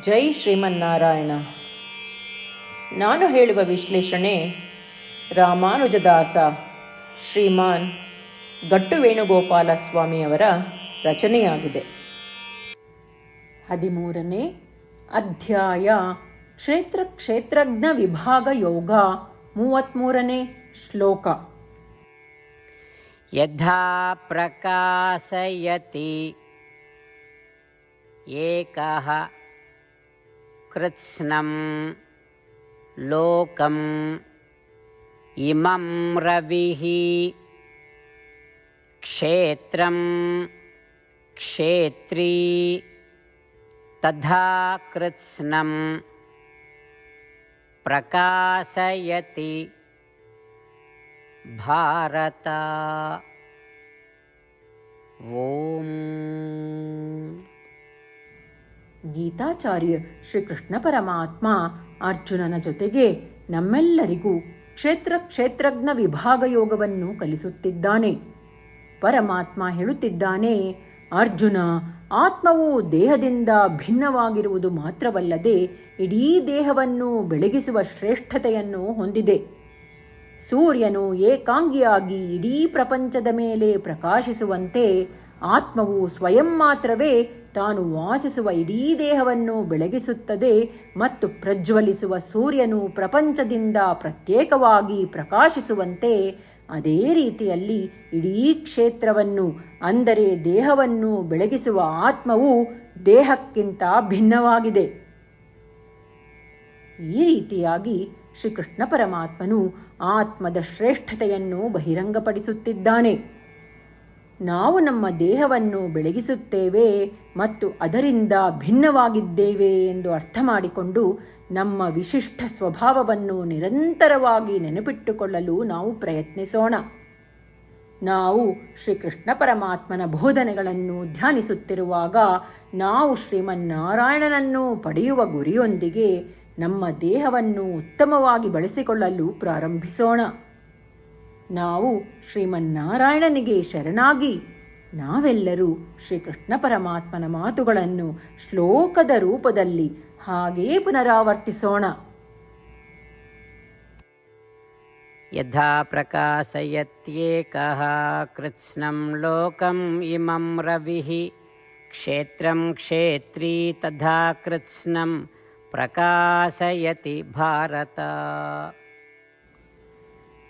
ಜೈ ಶ್ರೀಮನ್ನಾರಾಯಣ. ನಾನು ಹೇಳುವ ವಿಶ್ಲೇಷಣೆ ರಾಮಾನುಜದಾಸ ಶ್ರೀಮಾನ್ ಗಟ್ಟು ವೇಣುಗೋಪಾಲ ಸ್ವಾಮಿಯವರ ರಚನೆಯಾಗಿದೆ. ಹದಿಮೂರನೇ ಅಧ್ಯಾಯ ಕ್ಷೇತ್ರ ಕ್ಷೇತ್ರಜ್ಞ ವಿಭಾಗ ಯೋಗ ಮೂವತ್ತ್ಮೂರನೇ ಶ್ಲೋಕ. ಯಥಾ ಪ್ರಕಾಶಯತಿ ಏಕಃ कृत्स्नं लोकम् इमं रविः क्षेत्रं क्षेत्री तथा कृत्स्नं प्रकाशयति भारत ॐ ಗೀತಾಚಾರ್ಯ ಶ್ರೀಕೃಷ್ಣ ಪರಮಾತ್ಮ ಅರ್ಜುನನ ಜೊತೆಗೆ ನಮ್ಮೆಲ್ಲರಿಗೂ ಕ್ಷೇತ್ರ ಕ್ಷೇತ್ರಜ್ಞ ವಿಭಾಗ ಯೋಗವನ್ನು ಕಲಿಸುತ್ತಿದ್ದಾನೆ. ಪರಮಾತ್ಮ ಹೇಳುತ್ತಿದ್ದಾನೆ, ಅರ್ಜುನ, ಆತ್ಮವು ದೇಹದಿಂದ ಭಿನ್ನವಾಗಿರುವುದು ಮಾತ್ರವಲ್ಲದೆ ಇಡೀ ದೇಹವನ್ನು ಬೆಳಗಿಸುವ ಶ್ರೇಷ್ಠತೆಯನ್ನು ಹೊಂದಿದೆ. ಸೂರ್ಯನು ಏಕಾಂಗಿಯಾಗಿ ಇಡೀ ಪ್ರಪಂಚದ ಮೇಲೆ ಪ್ರಕಾಶಿಸುವಂತೆ ಆತ್ಮವು ಸ್ವಯಂ ಮಾತ್ರವೇ ತಾನು ವಾಸಿಸುವ ಇಡೀ ದೇಹವನ್ನು ಬೆಳಗಿಸುತ್ತದೆ ಮತ್ತು ಪ್ರಜ್ವಲಿಸುವ ಸೂರ್ಯನು ಪ್ರಪಂಚದಿಂದ ಪ್ರತ್ಯೇಕವಾಗಿ ಪ್ರಕಾಶಿಸುವಂತೆ ಅದೇ ರೀತಿಯಲ್ಲಿ ಇಡೀ ಕ್ಷೇತ್ರವನ್ನು, ಅಂದರೆ ದೇಹವನ್ನು ಬೆಳಗಿಸುವ ಆತ್ಮವು ದೇಹಕ್ಕಿಂತ ಭಿನ್ನವಾಗಿದೆ. ಈ ರೀತಿಯಾಗಿ ಶ್ರೀಕೃಷ್ಣ ಪರಮಾತ್ಮನು ಆತ್ಮದ ಶ್ರೇಷ್ಠತೆಯನ್ನು ಬಹಿರಂಗಪಡಿಸುತ್ತಿದ್ದಾನೆ. ನಾವು ನಮ್ಮ ದೇಹವನ್ನು ಬೆಳಗಿಸುತ್ತೇವೆ ಮತ್ತು ಅದರಿಂದ ಭಿನ್ನವಾಗಿದ್ದೇವೆ ಎಂದು ಅರ್ಥ ಮಾಡಿಕೊಂಡು ನಮ್ಮ ವಿಶಿಷ್ಟ ಸ್ವಭಾವವನ್ನು ನಿರಂತರವಾಗಿ ನೆನಪಿಟ್ಟುಕೊಳ್ಳಲು ನಾವು ಪ್ರಯತ್ನಿಸೋಣ. ನಾವು ಶ್ರೀಕೃಷ್ಣ ಪರಮಾತ್ಮನ ಬೋಧನೆಗಳನ್ನು ಧ್ಯಾನಿಸುತ್ತಿರುವಾಗ ನಾವು ಶ್ರೀಮನ್ನಾರಾಯಣನನ್ನು ಪಡೆಯುವ ಗುರಿಯೊಂದಿಗೆ ನಮ್ಮ ದೇಹವನ್ನು ಉತ್ತಮವಾಗಿ ಬಳಸಿಕೊಳ್ಳಲು ಪ್ರಾರಂಭಿಸೋಣ. ನಾವು ಶ್ರೀಮನ್ನಾರಾಯಣನಿಗೆ ಶರಣಾಗಿ. ನಾವೆಲ್ಲರೂ ಶ್ರೀಕೃಷ್ಣ ಪರಮಾತ್ಮನ ಮಾತುಗಳನ್ನು ಶ್ಲೋಕದ ರೂಪದಲ್ಲಿ ಹಾಗೇ ಪುನರಾವರ್ತಿಸೋಣ. ಯಥಾ ಪ್ರಕಾಶಯತ್ಯೇಕಃ ಕೃತ್ಸ್ನಂ ಲೋಕಂ ಇಮಂ ರವಿಃ ಕ್ಷೇತ್ರಂ ಕ್ಷೇತ್ರೀ ತಥಾ ಕೃತ್ಸ್ನಂ ಪ್ರಕಾಶಯತಿ ಭಾರತ।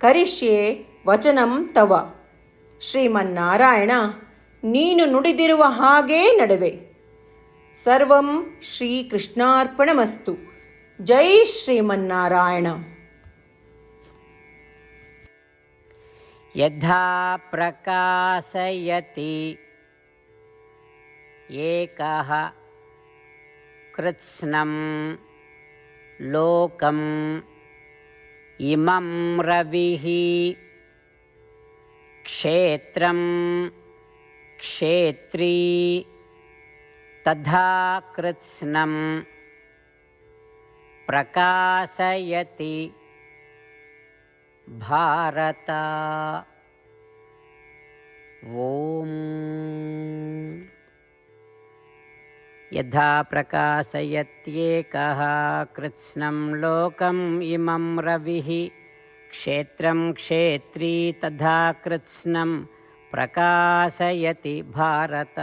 ಕರಿಷ್ಯೆ ವಚನಂ ತವ ಶ್ರೀಮನ್ನಾರಾಯಣ ನೀನು ನುಡಿದಿರುವ ಹಾಗೇ ನಡುವೆ ಸರ್ವಂ ಶ್ರೀಕೃಷ್ಣಾರ್ಪಣಮಸ್ತು ಜೈ ಶ್ರೀಮನ್ನಾರಾಯಣ यथा प्रकाशयति एकः कृत्स्नं लोकम् इमं रविः। क्षेत्रं क्षेत्री। तथा कृत्स्नं प्रकाशयति भारत। ॐ యథా ప్రకాశయత్యేక కృత్స్నం లోకం ఇమం రవి క్షేత్రం క్షేత్రీ తథా కృత్స్నం ప్రకాశయతి భారత